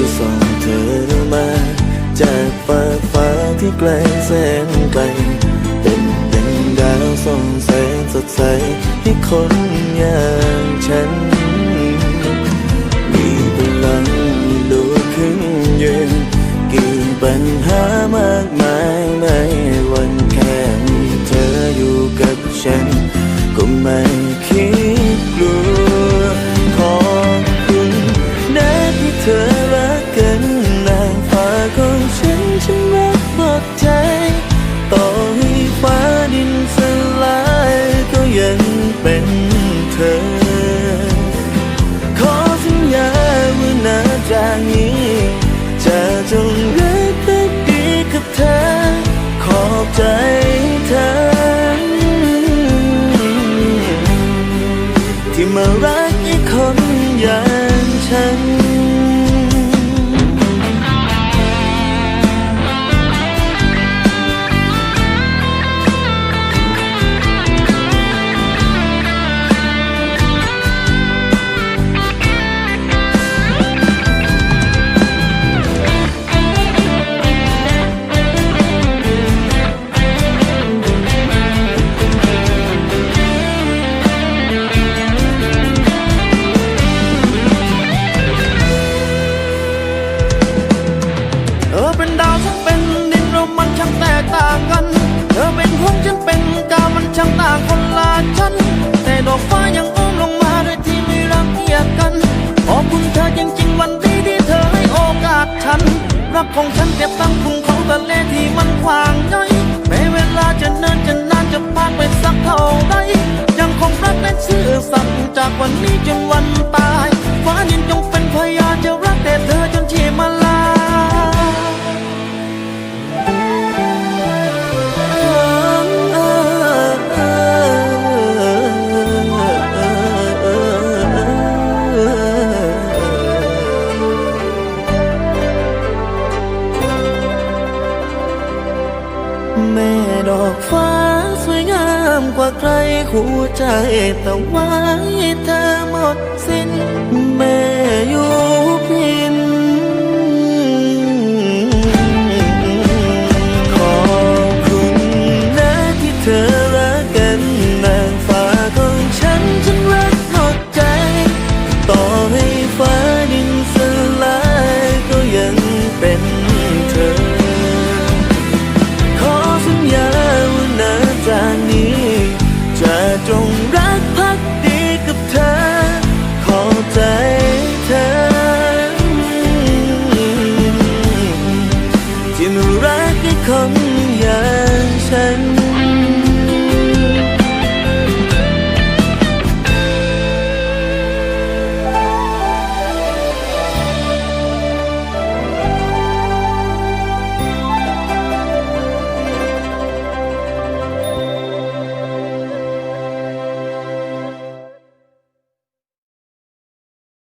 ที่ส่งเธอมา จากฟ้าฟ้าที่ไกลแสนไกล เป็นดังดาวส่องแสงสดใสให้คนอย่างฉัน มีพลังลุกขึ้นยืนกี่ปัญหามากมาย มารักอีกคนอย่างฉัน รักของฉันเก็บตั้งคุ้งขาทะเลที่มันขวางย่อยแม้เวลาจะเนิ่นจะนานจะผ่านไปสักเท่าใดยังคงรักและซื่อสัตย์จากวันนี้จนวันตาย ใครหัวใจแต่ไว้เธอหมดสิ้นแม่